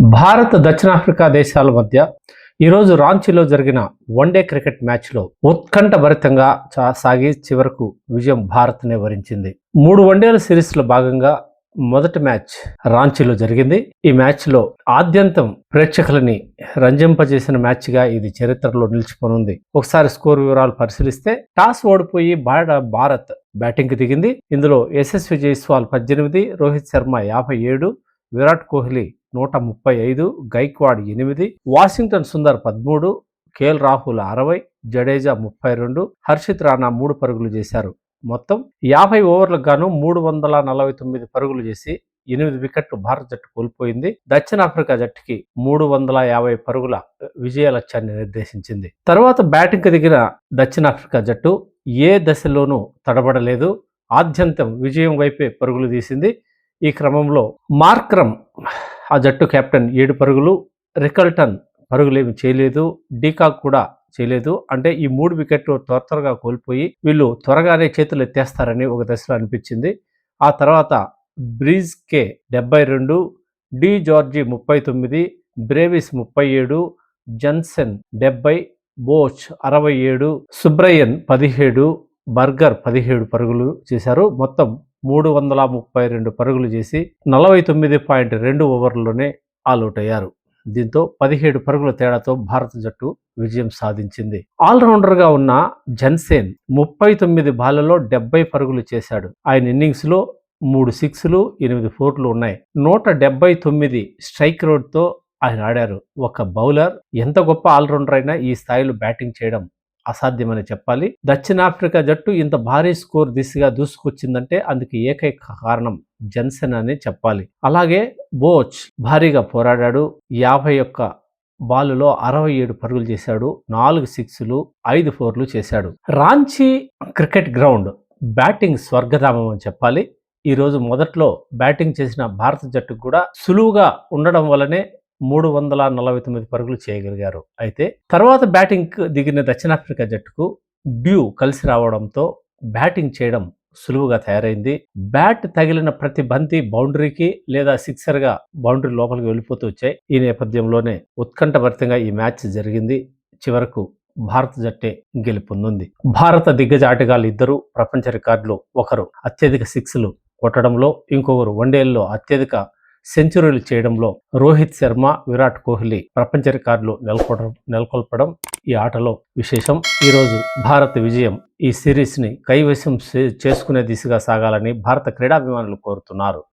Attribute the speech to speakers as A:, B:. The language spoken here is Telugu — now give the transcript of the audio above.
A: భారత్ దక్షిణాఫ్రికా దేశాల మధ్య ఈరోజు రాంచీలో జరిగిన వన్డే క్రికెట్ మ్యాచ్లో ఉత్కంఠభరితంగా చా- సాగి చివరకు విజయం భారత్నే వరించింది. మూడు వన్డేల సిరీస్లో భాగంగా మొదటి మ్యాచ్ రాంచీలో జరిగింది. ఈ మ్యాచ్లో ఆద్యంతం ప్రేక్షకులని రంజింపజేసిన మ్యాచ్గా ఇది చరిత్రలో నిలిచిపోనుంది. ఒకసారి స్కోర్ వివరాలు పరిశీలిస్తే టాస్ ఓడిపోయి భారత్ బ్యాటింగ్కి దిగింది. ఇందులో యశస్వి జైస్వాల్ పద్దెనిమిది రోహిత్ శర్మ యాభై ఏడు విరాట్ కోహ్లీ నూట ముప్పై ఐదు గైక్వాడ్ ఎనిమిది వాషింగ్టన్ సుందర్ పదమూడు కేఎల్ రాహుల్ అరవై జడేజా ముప్పై రెండు హర్షిత్ రాణా మూడు పరుగులు చేశారు. మొత్తం యాభై ఓవర్లకు గాను మూడు వందల నలభై తొమ్మిది పరుగులు చేసి ఎనిమిది వికెట్లు భారత జట్టు కోల్పోయింది. దక్షిణాఫ్రికా జట్టుకి మూడు వందల యాభై పరుగుల విజయ లక్ష్యాన్ని నిర్దేశించింది. తర్వాత బ్యాటింగ్కి దిగిన దక్షిణాఫ్రికా జట్టు ఏ దశలోనూ తడబడలేదు. ఆద్యంతం విజయం వైపే పరుగులు తీసింది. ఈ క్రమంలో మార్క్రమ్ ఆ జట్టు కెప్టెన్ ఏడు పరుగులు రికల్టన్ పరుగులేమి చేయలేదు డీకాక్ కూడా చేయలేదు. అంటే ఈ మూడు వికెట్లు త్వర త్వరగా కోల్పోయి వీళ్ళు త్వరగానే చేతులు ఎత్తేస్తారని ఒక దశలో అనిపించింది. ఆ తర్వాత బ్రీజ్ కే డెబ్బై రెండు డి జార్జి ముప్పై తొమ్మిది బ్రేవిస్ ముప్పై ఏడు జన్సెన్ డెబ్బై బోచ్ అరవై ఏడు సుబ్రయన్ పదిహేడు బర్గర్ పదిహేడు పరుగులు చేశారు. మొత్తం మూడు వందల ముప్పై రెండు పరుగులు చేసి నలభై తొమ్మిది పాయింట్ రెండు ఓవర్లలోనే ఆల్అౌట్ అయ్యారు దీంతో పదిహేడు పరుగుల తేడాతో భారత జట్టు విజయం సాధించింది. ఆల్రౌండర్గా ఉన్న జన్సేన్ ముప్పై తొమ్మిది బాళ్ళలో డెబ్బై పరుగులు చేశాడు. ఆయన ఇన్నింగ్స్లో మూడు సిక్స్లు ఎనిమిది ఫోర్లు ఉన్నాయి. నూట డెబ్బై తొమ్మిది స్ట్రైక్ రోడ్తో ఆయన ఆడారు. ఒక బౌలర్ ఎంత గొప్ప ఆల్రౌండర్ అయినా ఈ స్థాయిలో బ్యాటింగ్ చేయడం అసాధ్యమని చెప్పాలి. దక్షిణాఫ్రికా జట్టు ఇంత భారీ స్కోర్ దిశగా దూసుకొచ్చిందంటే అందుకు ఏకైక కారణం జన్సన్ అని చెప్పాలి. అలాగే బోచ్ భారీగా పోరాడాడు. యాభై ఒక్క బాలులో అరవై ఏడు పరుగులు చేశాడు. నాలుగు సిక్స్లు ఐదు ఫోర్లు చేశాడు. రాంచీ క్రికెట్ గ్రౌండ్ బ్యాటింగ్ స్వర్గధామం అని చెప్పాలి. ఈరోజు మొదట్లో బ్యాటింగ్ చేసిన భారత జట్టుకు కూడా సులువుగా ఉండడం వల్లనే మూడు వందల నలభై తొమ్మిది పరుగులు చేయగలిగారు. అయితే తర్వాత బ్యాటింగ్ దిగిన దక్షిణాఫ్రికా జట్టుకు డ్యూ కలిసి రావడంతో బ్యాటింగ్ చేయడం సులువుగా తయారైంది. బ్యాట్ తగిలిన ప్రతి బంతి బౌండరీకి లేదా సిక్సర్గా బౌండరీ లోపలికి వెళ్ళిపోతూ వచ్చాయి. ఈ నేపథ్యంలోనే ఉత్కంఠభరితంగా ఈ మ్యాచ్ జరిగింది. చివరకు భారత జట్టే గెలుపొందింది. భారత దిగ్గజ ఆటగాళ్ళు ఇద్దరు ప్రపంచ రికార్డులు ఒకరు అత్యధిక సిక్స్లు కొట్టడంలో ఇంకొకరు వన్డేల్లో అత్యధిక సెంచరీలు చేయడంలో రోహిత్ శర్మ విరాట్ కోహ్లీ ప్రపంచ రికార్డులు నెలకొడం నెలకొల్పడం ఈ ఆటలో విశేషం. ఈరోజు భారత్ విజయం ఈ సిరీస్ని కైవశం చేసుకునే దిశగా సాగాలని భారత క్రీడాభిమానులు కోరుతున్నారు.